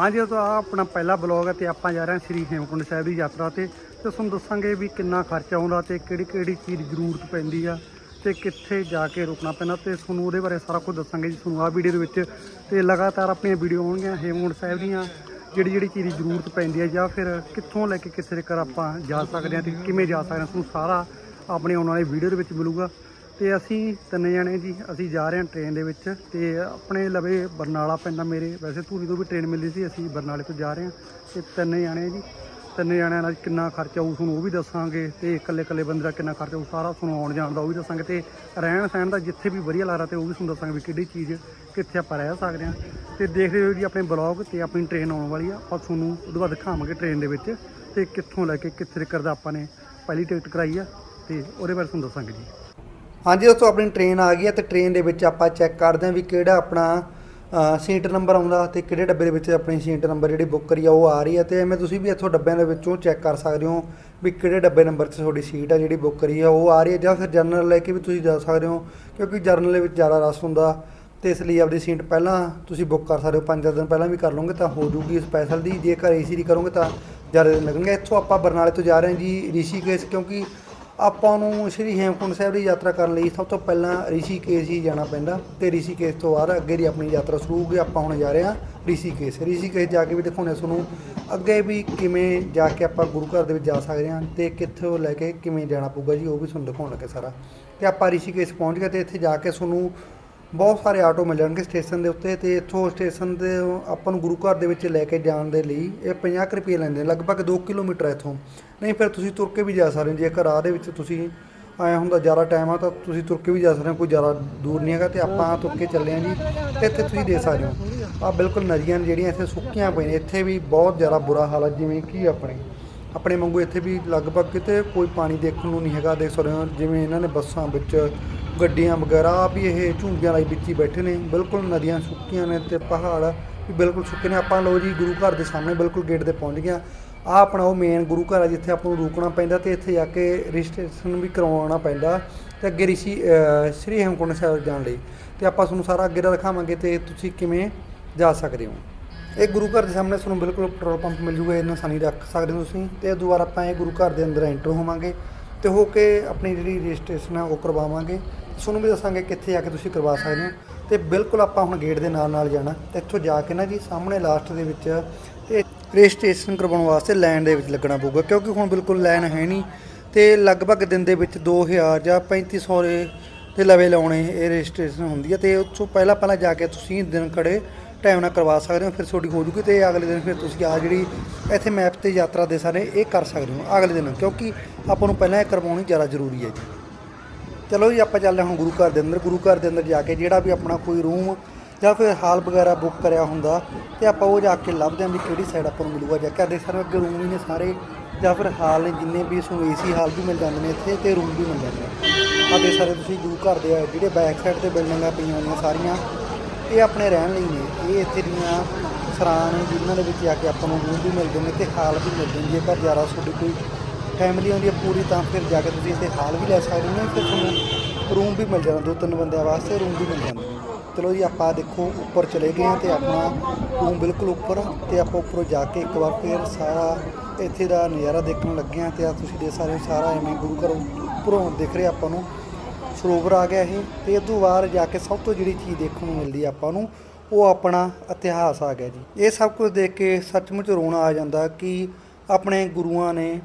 ਹਾਂਜੀ ਉਹ ਤਾਂ ਆਹ ਆਪਣਾ ਪਹਿਲਾ ਬਲੌਗ ਹੈ ਤੇ ਆਪਾਂ ਜਾ ਰਹੇ ਹਾਂ ਸ੍ਰੀ ਹੇਮਕੁੰਡ ਸਾਹਿਬ ਦੀ ਯਾਤਰਾ ਤੇ। ਤੇ ਤੁਹਾਨੂੰ ਦੱਸਾਂਗੇ ਵੀ ਕਿੰਨਾ ਖਰਚਾ ਆਉਂਦਾ ਤੇ ਕਿਹੜੀ ਕਿਹੜੀ ਚੀਜ਼ ਜ਼ਰੂਰਤ ਪੈਂਦੀ ਆ ਤੇ ਕਿੱਥੇ ਜਾ ਕੇ ਰੁਕਣਾ ਪੈਂਦਾ ਤੇ ਤੁਹਾਨੂੰ ਉਹਦੇ ਬਾਰੇ ਸਾਰਾ ਕੁਝ ਦੱਸਾਂਗੇ ਜੀ ਤੁਹਾਨੂੰ ਆਹ ਵੀਡੀਓ ਦੇ ਵਿੱਚ। ਤੇ ਲਗਾਤਾਰ ਆਪਣੀਆਂ ਵੀਡੀਓ ਆਉਣਗੀਆਂ ਹੇਮਕੁੰਡ ਸਾਹਿਬ ਦੀਆਂ, ਜਿਹੜੀ ਜਿਹੜੀ ਚੀਜ਼ ਦੀ ਜ਼ਰੂਰਤ ਪੈਂਦੀ ਹੈ ਜਾਂ ਫਿਰ ਕਿੱਥੋਂ ਲੈ ਕੇ ਕਿੱਥੇ ਤੱਕ ਆਪਾਂ ਜਾ ਸਕਦੇ ਹਾਂ ਤੇ ਕਿਵੇਂ ਜਾ ਸਕਦੇ ਹਾਂ, ਤੁਹਾਨੂੰ ਸਾਰਾ ਆਪਣੇ ਆਉਣ ਵਾਲੇ ਵੀਡੀਓ ਦੇ ਵਿੱਚ ਮਿਲੂਗਾ। ਤੇ ਅਸੀਂ ਤਿੰਨ ਜਣੇ ਜੀ, ਅਸੀਂ ਜਾ ਰਹੇ ਹਾਂ ਟ੍ਰੇਨ ਦੇ ਵਿੱਚ ਤੇ ਆਪਣੇ ਲਵੇ ਬਰਨਾਲਾ ਪੈਂਦਾ ਮੇਰੇ। ਵੈਸੇ ਧੂਰੀ ਤੋਂ ਵੀ ਟ੍ਰੇਨ ਮਿਲਦੀ ਸੀ, ਅਸੀਂ ਬਰਨਾਲੇ ਤੋਂ ਜਾ ਰਹੇ ਹਾਂ ਤੇ ਤਿੰਨ ਜਣੇ ਜੀ। ਤਿੰਨ ਜਣਿਆਂ ਨਾਲ ਕਿੰਨਾ ਖਰਚਾ ਆਊ ਤੁਹਾਨੂੰ ਉਹ ਵੀ ਦੱਸਾਂਗੇ ਤੇ ਇਕੱਲੇ ਇਕੱਲੇ ਬੰਦੇ ਦਾ ਕਿੰਨਾ ਖਰਚਾ ਉਹ ਸਾਰਾ ਤੁਹਾਨੂੰ ਆਉਣ ਜਾਣ ਦਾ ਉਹ ਵੀ ਦੱਸਾਂਗੇ ਤੇ ਰਹਿਣ ਸਹਿਣ ਦਾ ਜਿੱਥੇ ਵੀ ਵਧੀਆ ਲੱਗਦਾ ਤੇ ਉਹ ਵੀ ਤੁਹਾਨੂੰ ਦੱਸਾਂਗੇ ਵੀ ਕਿਹੜੀ ਚੀਜ਼ ਕਿੱਥੇ ਆਪਾਂ ਰਹਿ ਸਕਦੇ ਹਾਂ। ਤੇ ਦੇਖਦੇ ਹੋ ਜੀ ਆਪਣੇ ਬਲੌਗ ਤੇ ਆਪਣੀ ਟ੍ਰੇਨ ਆਉਣ ਵਾਲੀ ਆ, ਆਪਾਂ ਤੁਹਾਨੂੰ ਉਹਦੇ ਬਾਅਦ ਦਿਖਾਵਾਂਗੇ ਟ੍ਰੇਨ ਦੇ ਵਿੱਚ ਤੇ ਕਿੱਥੋਂ ਲੈ ਕੇ ਕਿੱਥੇ ਤੱਕ ਦਾ ਆਪਾਂ ਨੇ ਪਹਿਲੀ ਟਿਕਟ ਕਰਾਈ ਆ ਤੇ ਉਹਦੇ ਬਾਰੇ ਤੁਹਾਨੂੰ ਦੱਸਾਂਗੇ ਜੀ। ਹਾਂਜੀ ਦੋਸਤੋ, ਆਪਣੀ ਟ੍ਰੇਨ ਆ ਗਈ ਹੈ ਤੇ ਟ੍ਰੇਨ ਦੇ ਵਿੱਚ ਆਪਾਂ ਚੈੱਕ ਕਰਦੇ ਹਾਂ ਵੀ ਕਿਹੜਾ ਆਪਣਾ ਸੀਟ ਨੰਬਰ ਆਉਂਦਾ ਤੇ ਕਿਹੜੇ ਡੱਬੇ ਦੇ ਵਿੱਚ ਆਪਣੀ ਸੀਟ ਨੰਬਰ ਜਿਹੜੀ ਬੁੱਕ ਕਰੀ ਆ, ਉਹ ਆ ਰਹੀ ਹੈ ਤੇ ਐਵੇਂ ਤੁਸੀਂ ਵੀ ਇੱਥੋਂ ਡੱਬਿਆਂ ਦੇ ਵਿੱਚੋਂ ਚੈੱਕ ਕਰ ਸਕਦੇ ਹੋ ਵੀ ਕਿਹੜੇ ਡੱਬੇ ਨੰਬਰ 'ਚ ਤੁਹਾਡੀ ਸੀਟ ਆ ਜਿਹੜੀ ਬੁੱਕ ਕਰੀ ਆ, ਉਹ ਆ ਰਹੀ ਹੈ ਜਾਂ ਫਿਰ ਜਨਰਲ ਲੈ ਕੇ ਵੀ ਤੁਸੀਂ ਜਾ ਸਕਦੇ ਹੋ, ਕਿਉਂਕਿ ਜਨਰਲ ਦੇ ਵਿੱਚ ਜ਼ਿਆਦਾ ਰਸ ਹੁੰਦਾ ਤੇ ਇਸ ਲਈ ਆਪਣੀ ਸੀਟ ਪਹਿਲਾਂ ਤੁਸੀਂ ਬੁੱਕ ਕਰ ਸਕਦੇ ਹੋ, ਪੰਜ ਦਸ ਦਿਨ ਪਹਿਲਾਂ ਵੀ ਕਰ ਲਓਗੇ ਤਾਂ ਹੋ ਜੂਗੀ ਸਪੈਸ਼ਲ ਦੀ, ਜੇਕਰ ਏਸੀ ਦੀ ਕਰੋਗੇ ਤਾਂ ਜ਼ਿਆਦਾ ਦਿਨ ਲੱਗਣਗੇ। ਇੱਥੋਂ ਆਪਾਂ ਬਰਨਾਲੇ ਤੋਂ ਜਾ ਰਹੇ ਹਾਂ ਜੀ, ਰਿਸ਼ੀਕੇਸ਼, ਕਿਉਂਕਿ ਆਪਾਂ ਨੂੰ ਸ਼੍ਰੀ ਹੇਮਕੁੰਟ ਸਾਹਿਬ ਦੀ ਯਾਤਰਾ ਕਰਨ ਲਈ ਸਭ ਤੋਂ ਪਹਿਲਾਂ ਰਿਸ਼ੀਕੇਸ਼ ਹੀ ਜਾਣਾ ਪੈਂਦਾ ਤੇ ਰਿਸ਼ੀਕੇਸ਼ ਤੋਂ ਬਾਅਦ ਅੱਗੇ ਦੀ ਆਪਣੀ ਯਾਤਰਾ ਸ਼ੁਰੂ ਹੋਊਗੀ ਆਪਾਂ ਹੁਣ ਜਾ ਰਹੇ ਹਾਂ ਰਿਸ਼ੀਕੇਸ਼। ਰਿਸ਼ੀਕੇਸ਼ ਜਾ ਕੇ ਵੀ ਦਿਖਾਉਣੇ ਤੁਹਾਨੂੰ ਅੱਗੇ ਵੀ ਕਿਵੇਂ ਜਾ ਕੇ ਆਪਾਂ ਗੁਰੂ ਘਰ ਦੇ ਵਿੱਚ ਜਾ ਸਕਦੇ ਹਾਂ ਤੇ ਕਿੱਥੋਂ ਲੈ ਕੇ ਕਿਵੇਂ ਜਾਣਾ ਪਊਗਾ ਜੀ, ਉਹ ਵੀ ਤੁਹਾਨੂੰ ਦਿਖਾਉਣ ਲੱਗੇ ਸਾਰਾ। ਤੇ ਆਪਾਂ ਰਿਸ਼ੀਕੇਸ਼ ਪਹੁੰਚ ਗਏ ਤੇ ਇੱਥੇ ਜਾ ਕੇ ਤੁਹਾਨੂੰ ਬਹੁਤ ਸਾਰੇ ਆਟੋ ਮਿਲ ਜਾਣਗੇ ਸਟੇਸ਼ਨ ਦੇ ਉੱਤੇ ਤੇ ਇੱਥੋਂ ਸਟੇਸ਼ਨ ਦੇ ਆਪਾਂ ਨੂੰ ਗੁਰੂ ਘਰ ਦੇ ਵਿੱਚ ਲੈ ਕੇ ਜਾਣ ਦੇ ਲਈ ਇਹ 50 ਕੁ ਰੁਪਏ ਲੈਂਦੇ ਲਗਭਗ 2 ਕਿਲੋਮੀਟਰ ਹੈ ਇੱਥੋਂ। ਨਹੀਂ, ਫਿਰ ਤੁਸੀਂ ਤੁਰ ਕੇ ਵੀ ਜਾ ਸਕਦੇ ਹੋ। ਜੇਕਰ ਰਾਹ ਦੇ ਵਿੱਚ ਤੁਸੀਂ ਆਇਆ ਹੁੰਦਾ ਜ਼ਿਆਦਾ ਟਾਈਮ ਆ, ਤਾਂ ਤੁਸੀਂ ਤੁਰ ਕੇ ਵੀ ਜਾ ਸਕਦੇ ਹੋ। ਕੋਈ ਜ਼ਿਆਦਾ ਦੂਰ ਨਹੀਂ ਹੈਗਾ ਤੇ ਆਪਾਂ ਤੁਰ ਕੇ ਚੱਲੇ ਹਾਂ ਜੀ। ਤੇ ਇੱਥੇ ਤੁਸੀਂ ਦੇਖ ਸਕਦੇ ਹੋ। ਆ ਬਿਲਕੁਲ ਨਦੀਆਂ ਨੇ ਜਿਹੜੀਆਂ ਇੱਥੇ ਸੁੱਕੀਆਂ ਪਈਆਂ ਨੇ। ਇੱਥੇ ਵੀ ਬਹੁਤ ਜ਼ਿਆਦਾ ਬੁਰਾ ਹਾਲ ਹੈ ਜਿਵੇਂ ਕਿ ਆਪਣੇ ਆਪਣੇ ਵਾਂਗੂ ਇੱਥੇ ਵੀ ਲਗਭਗ ਕਿਤੇ ਕੋਈ ਪਾਣੀ ਦੇਖਣ ਨੂੰ ਨਹੀਂ ਹੈਗਾ। ਦੇਖ ਸਕਦੇ ਹੋ, ਜਿਵੇਂ ਇਹਨਾਂ ਨੇ ਬੱਸਾਂ ਵਿੱਚ ਗੱਡੀਆਂ ਵਗੈਰਾ ਵੀ ਇਹ ਝੂੰਗਿਆਂ ਲਈ ਵਿੱਚ ਹੀ ਬੈਠੇ ਨੇ। ਬਿਲਕੁਲ ਨਦੀਆਂ ਸੁੱਕੀਆਂ ਨੇ ਤੇ ਪਹਾੜ ਵੀ ਬਿਲਕੁਲ ਸੁੱਕੇ ਨੇ। ਆਪਾਂ ਲੋ ਜੀ, ਗੁਰੂ ਘਰ ਦੇ ਸਾਹਮਣੇ ਬਿਲਕੁਲ ਗੇਟ ਤੇ ਪਹੁੰਚ ਗਿਆ ਆ ਆਪਣਾ ਉਹ ਮੇਨ ਗੁਰੂ ਘਰ ਆ ਜਿੱਥੇ ਆਪਾਂ ਨੂੰ ਰੁਕਣਾ ਪੈਂਦਾ ਤੇ ਇੱਥੇ ਜਾ ਕੇ ਰਜਿਸਟ੍ਰੇਸ਼ਨ ਵੀ ਕਰਵਾਉਣਾ ਪੈਂਦਾ ਤੇ ਅੱਗੇ ਰਿਸ਼ੀ ਸ੍ਰੀ ਹੇਮਕੁੰਟ ਸਾਹਿਬ ਜਾਣ ਲਈ। ਤੇ ਆਪਾਂ ਤੁਹਾਨੂੰ ਸਾਰਾ ਅੱਗੇ ਦਾ ਦਿਖਾਵਾਂਗੇ ਤੇ ਤੁਸੀਂ ਕਿਵੇਂ ਜਾ ਸਕਦੇ ਹੋ। ਇਹ ਗੁਰੂ ਘਰ ਦੇ ਸਾਹਮਣੇ ਤੁਹਾਨੂੰ ਬਿਲਕੁਲ ਪੈਟਰੋਲ ਪੰਪ ਮਿਲ ਜੂਗਾ ਇਹਨਾਂ ਸਾਨੀ ਰੱਖ ਸਕਦੇ ਹੋ ਤੁਸੀਂ। ਤੇ ਦੁਬਾਰਾ ਆਪਾਂ ਇਹ ਗੁਰੂ ਘਰ ਦੇ ਅੰਦਰ ਐਂਟਰ ਹੋਵਾਂਗੇ ਤੇ ਹੋ ਕੇ ਆਪਣੀ ਜਿਹੜੀ ਰਜਿਸਟ੍ਰੇਸ਼ਨ ਆ ਉਹ ਕਰਵਾਵਾਂਗੇ। ਤੁਹਾਨੂੰ ਵੀ ਦੱਸਾਂਗੇ ਕਿੱਥੇ ਜਾ ਕੇ ਤੁਸੀਂ ਕਰਵਾ ਸਕਦੇ ਹੋ। ਤੇ ਬਿਲਕੁਲ ਆਪਾਂ ਹੁਣ ਗੇਟ ਦੇ ਨਾਲ ਨਾਲ ਜਾਣਾ। ਤੇ ਇੱਥੋਂ ਜਾ ਕੇ ਨਾ ਜੀ ਸਾਹਮਣੇ ਲਾਸਟ ਦੇ ਵਿੱਚ ਤੇ ਰਜਿਸਟ੍ਰੇਸ਼ਨ ਕਰਵਾਉਣ ਵਾਸਤੇ ਲਾਈਨ ਦੇ ਵਿੱਚ ਲੱਗਣਾ ਪਊਗਾ, ਕਿਉਂਕਿ ਹੁਣ ਬਿਲਕੁਲ ਲਾਈਨ ਹੈ ਨਹੀਂ ਤੇ ਲਗਭਗ ਦਿਨ ਦੇ ਵਿੱਚ 2000 ਜਾਂ 3500 ਦੇ ਲਵੇ ਲਾਉਣੇ ਇਹ ਰਜਿਸਟ੍ਰੇਸ਼ਨ ਹੁੰਦੀ ਹੈ ਤੇ ਉਸ ਤੋਂ ਪਹਿਲਾਂ ਪਹਿਲਾਂ ਜਾ ਕੇ ਤੁਸੀਂ ਦਿਨ ਖੜੇ ਟਾਈਮ ਨਾਲ ਕਰਵਾ ਸਕਦੇ ਹੋ, ਫਿਰ ਤੁਹਾਡੀ ਹੋ ਜੂਗੀ ਤੇ ਅਗਲੇ ਦਿਨ ਫਿਰ ਤੁਸੀਂ ਆ ਜਿਹੜੀ ਇੱਥੇ ਮੈਪ ਤੇ ਯਾਤਰਾ ਦੇ ਸਾਰੇ ਇਹ ਕਰ ਸਕਦੇ ਹੋ ਅਗਲੇ ਦਿਨ, ਕਿਉਂਕਿ ਆਪਾਂ ਨੂੰ ਪਹਿਲਾਂ ਇਹ ਕਰਵਾਉਣੀ ਜ਼ਿਆਦਾ ਜ਼ਰੂਰੀ ਹੈ ਜੀ। ਚਲੋ ਜੀ, ਆਪਾਂ ਚੱਲਦੇ ਹਾਂ ਹੁਣ ਗੁਰੂ ਘਰ ਦੇ ਅੰਦਰ, ਗੁਰੂ ਘਰ ਦੇ ਅੰਦਰ ਜਾ ਕੇ ਜਿਹੜਾ ਵੀ ਆਪਣਾ ਕੋਈ ਰੂਮ ਜਾਂ ਫਿਰ ਹਾਲ ਵਗੈਰਾ ਬੁੱਕ ਕਰਿਆ ਹੁੰਦਾ ਤੇ ਆਪਾਂ ਉਹ ਜਾ ਕੇ ਲੱਭਦੇ ਹਾਂ ਵੀ ਕਿਹੜੀ ਸਾਈਡ ਆਪਾਂ ਨੂੰ ਮਿਲੂਗਾ, ਜਾਂ ਕਰਦੇ ਸਾਰੇ ਅੱਗੇ ਰੂਮ ਵੀ ਨੇ ਸਾਰੇ, ਜਾਂ ਫਿਰ ਹਾਲ ਨੇ ਜਿੰਨੇ ਵੀ ਤੁਹਾਨੂੰ ਏਸੀ ਹਾਲ ਵੀ ਮਿਲ ਜਾਂਦੇ ਨੇ ਇੱਥੇ ਤੇ ਰੂਮ ਵੀ ਮਿਲ ਜਾਂਦੇ ਨੇ। ਆਦੇ ਸਾਰੇ ਤੁਸੀਂ ਗੁਰੂ ਘਰ ਆ, ਜਿਹੜੇ ਬੈਕ ਸਾਈਡ ਤੇ ਬਿਲਡਿੰਗਾਂ ਪਈਆਂ ਹੋਈਆਂ ਸਾਰੀਆਂ, ਇਹ ਆਪਣੇ ਰਹਿਣ ਲਈ ਨੇ। ਇਹ ਇੱਥੇ ਦੀਆਂ ਸਰਾਂ ਨੇ ਜਿਨ੍ਹਾਂ ਦੇ ਵਿੱਚ ਜਾ ਕੇ ਆਪਾਂ ਨੂੰ ਰੂਮ ਵੀ ਮਿਲਦੇ ਨੇ ਤੇ ਹਾਲ ਵੀ ਮਿਲਦੇ ਨੇ। ਜੇਕਰ ਜ਼ਿਆਦਾ ਤੁਹਾਡੀ ਕੋਈ ਫੈਮਿਲੀ ਆਉਂਦੀ ਹੈ ਪੂਰੀ ਤਾਂ ਫਿਰ ਜਾ ਕੇ ਤੁਸੀਂ ਇੱਥੇ ਹਾਲ ਵੀ ਲੈ ਸਕਦੇ ਹੋ ਫਿਰ ਤੁਹਾਨੂੰ ਰੂਮ ਵੀ ਮਿਲ ਜਾਣਾ, ਦੋ ਤਿੰਨ ਬੰਦਿਆਂ ਵਾਸਤੇ ਰੂਮ ਵੀ ਮਿਲ ਜਾਂਦੇ ਨੇ ਚਲੋ ਜੀ, ਆਪਾਂ ਦੇਖੋ, ਉੱਪਰ ਚਲੇ ਗਏ ਹਾਂ ਤੇ ਆਪਣਾ ਰੂਮ ਬਿਲਕੁਲ ਉੱਪਰ ਤੇ ਆਪਾਂ ਉੱਪਰੋਂ ਜਾ ਕੇ ਇੱਕ ਵਾਰ ਫਿਰ ਸਾਰਾ ਇੱਥੇ ਦਾ ਨਜ਼ਾਰਾ ਦੇਖਣ ਲੱਗੇ ਹਾਂ ਤੇ ਆ ਤੁਸੀਂ ਦੇਖ ਸਕਦੇ ਹੋ, ਸਾਰਾ ਐਵੇਂ ਗੁਰੂ ਘਰ ਉੱਪਰੋਂ ਦਿਖ ਰਿਹਾ ਆਪਾਂ ਨੂੰ। ਸਰੋਵਰ ਆ ਗਿਆ ਇਹ ਤੇ ਇਹ ਤੋਂ ਬਾਅਦ ਜਾ ਕੇ ਸਭ ਤੋਂ ਜਿਹੜੀ ਚੀਜ਼ ਦੇਖਣ ਨੂੰ ਮਿਲਦੀ ਆਪਾਂ ਨੂੰ, ਉਹ ਆਪਣਾ ਇਤਿਹਾਸ ਆ ਗਿਆ ਜੀ। ਇਹ ਸਭ ਕੁਝ ਦੇਖ ਕੇ ਸੱਚਮੁੱਚ ਰੋਣਾ ਆ ਜਾਂਦਾ ਕਿ ਆਪਣੇ ਗੁਰੂਆਂ ਨੇ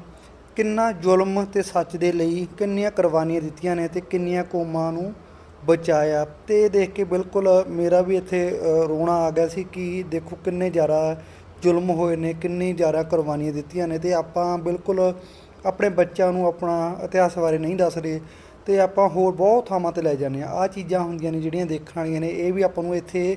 ਕਿੰਨਾ ਜ਼ੁਲਮ ਤੇ ਸੱਚ ਦੇ ਲਈ ਕਿੰਨੀਆਂ ਕੁਰਬਾਨੀਆਂ ਦਿੱਤੀਆਂ ਨੇ ਤੇ ਕਿੰਨੀਆਂ ਕੌਮਾਂ ਨੂੰ ਬਚਾਇਆ ਤੇ ਇਹ ਦੇਖ ਕੇ ਬਿਲਕੁਲ ਮੇਰਾ ਵੀ ਇੱਥੇ ਰੋਣਾ ਆ ਗਿਆ ਸੀ ਕਿ ਦੇਖੋ ਕਿੰਨੇ ਜ਼ਿਆਦਾ ਜ਼ੁਲਮ ਹੋਏ ਨੇ, ਕਿੰਨੀ ਜ਼ਿਆਦਾ ਕੁਰਬਾਨੀਆਂ ਦਿੱਤੀਆਂ ਨੇ ਤੇ ਆਪਾਂ ਬਿਲਕੁਲ ਆਪਣੇ ਬੱਚਿਆਂ ਨੂੰ ਆਪਣਾ ਇਤਿਹਾਸ ਬਾਰੇ ਨਹੀਂ ਦੱਸ ਰਹੇ ਤੇ ਆਪਾਂ ਹੋਰ ਬਹੁਤ ਥਾਵਾਂ ਤੇ ਲੈ ਜਾਂਦੇ ਆ ਆ ਚੀਜ਼ਾਂ ਹੁੰਦੀਆਂ ਨੇ ਜਿਹੜੀਆਂ ਦੇਖਣ ਵਾਲੀਆਂ ਨੇ, ਇਹ ਵੀ ਆਪਾਂ ਨੂੰ ਇੱਥੇ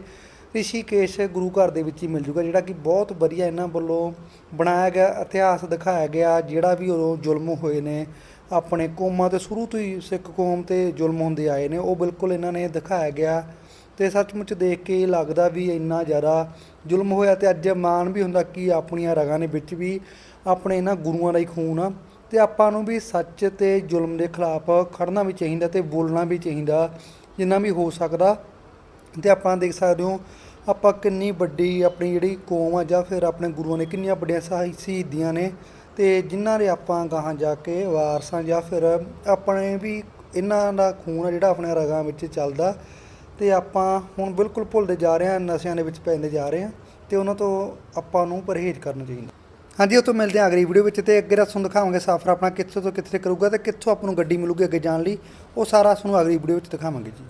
ਰਿਸ਼ੀਕੇਸ਼ ਗੁਰੂ ਘਰ ਦੇ ਵਿੱਚ ਹੀ ਮਿਲ ਜੂਗਾ, ਜਿਹੜਾ ਕਿ ਬਹੁਤ ਵਧੀਆ ਇਹਨਾਂ ਵੱਲੋਂ ਬਣਾਇਆ ਗਿਆ, ਇਤਿਹਾਸ ਦਿਖਾਇਆ ਗਿਆ, ਜਿਹੜਾ ਵੀ ਉਦੋਂ ਜ਼ੁਲਮ ਹੋਏ ਨੇ ਆਪਣੇ ਕੌਮਾਂ ਤੇ ਸ਼ੁਰੂ ਤੋਂ ਹੀ ਸਿੱਖ ਕੌਮ ਤੇ ਜ਼ੁਲਮ ਹੁੰਦੇ ਆਏ ਨੇ, ਉਹ ਬਿਲਕੁਲ ਇਹਨਾਂ ਨੇ ਦਿਖਾਇਆ ਗਿਆ। ਤੇ ਸੱਚਮੁੱਚ ਦੇਖ ਕੇ ਇਹ ਲੱਗਦਾ ਵੀ ਇੰਨਾ ਜ਼ਿਆਦਾ ਜ਼ੁਲਮ ਹੋਇਆ ਤੇ ਅੱਜ ਮਾਣ ਵੀ ਹੁੰਦਾ ਕਿ ਆਪਣੀਆਂ ਰਗਾਂ ਦੇ ਵਿੱਚ ਵੀ ਆਪਣੇ ਇਹਨਾਂ ਗੁਰੂਆਂ ਦਾ ਹੀ ਖੂਨ ਆ। ਤੇ ਆਪਾਂ ਨੂੰ ਵੀ ਸੱਚ ਤੇ ਜ਼ੁਲਮ ਦੇ ਖਿਲਾਫ ਖੜਨਾ ਵੀ ਚਾਹੀਦਾ ਤੇ ਬੋਲਣਾ ਵੀ ਚਾਹੀਦਾ, ਜਿੰਨਾ ਵੀ ਹੋ ਸਕਦਾ। ਤੇ ਆਪਾਂ ਦੇਖ ਸਕਦੇ ਹੋ, ਆਪਾਂ ਕਿੰਨੀ ਵੱਡੀ ਆਪਣੀ ਜਿਹੜੀ ਕੌਮ ਆ ਜਾਂ ਫਿਰ ਆਪਣੇ ਗੁਰੂਆਂ ਨੇ ਕਿੰਨੀਆਂ ਵੱਡੀਆਂ ਸ਼ਹੀ- ਸ਼ਹੀਦੀਆਂ ਨੇ। ਤੇ ਜਿਨ੍ਹਾਂ ਦੇ ਆਪਾਂ ਗਾਹਾਂ ਜਾ ਕੇ ਵਾਰਸਾਂ ਜਾਂ ਫਿਰ ਆਪਣੇ ਵੀ ਇਹਨਾਂ ਦਾ ਖੂਨ ਆ ਜਿਹੜਾ ਆਪਣੇ ਰਗਾਂ ਵਿੱਚ ਚੱਲਦਾ ਤੇ ਆਪਾਂ ਹੁਣ ਬਿਲਕੁਲ ਭੁੱਲਦੇ ਜਾ ਰਹੇ ਹਾਂ, ਨਸ਼ਿਆਂ ਦੇ ਵਿੱਚ ਪੈਂਦੇ ਜਾ ਰਹੇ ਹਾਂ ਤੇ ਉਹਨਾਂ ਤੋਂ ਆਪਾਂ ਨੂੰ ਪਰਹੇਜ਼ ਕਰਨਾ ਚਾਹੀਦਾ। ਹਾਂਜੀ ਉਹ ਤੋਂ ਮਿਲਦੇ ਹਾਂ ਅਗਲੀ ਵੀਡੀਓ ਵਿੱਚ ਤੇ ਅੱਗੇ ਦਾ ਦਿਖਾਵਾਂਗੇ ਸਫ਼ਰ ਆਪਣਾ ਕਿੱਥੋਂ ਤੋਂ ਕਿੱਥੇ ਕਰੂਗਾ ਤੇ ਕਿੱਥੋਂ ਆਪਾਂ ਨੂੰ ਗੱਡੀ ਮਿਲੂਗੀ ਅੱਗੇ ਜਾਣ ਲਈ। ਉਹ ਸਾਰਾ ਤੁਹਾਨੂੰ ਅਗਲੀ ਵੀਡੀਓ ਵਿੱਚ ਦਿਖਾਵਾਂਗੇ ਜੀ।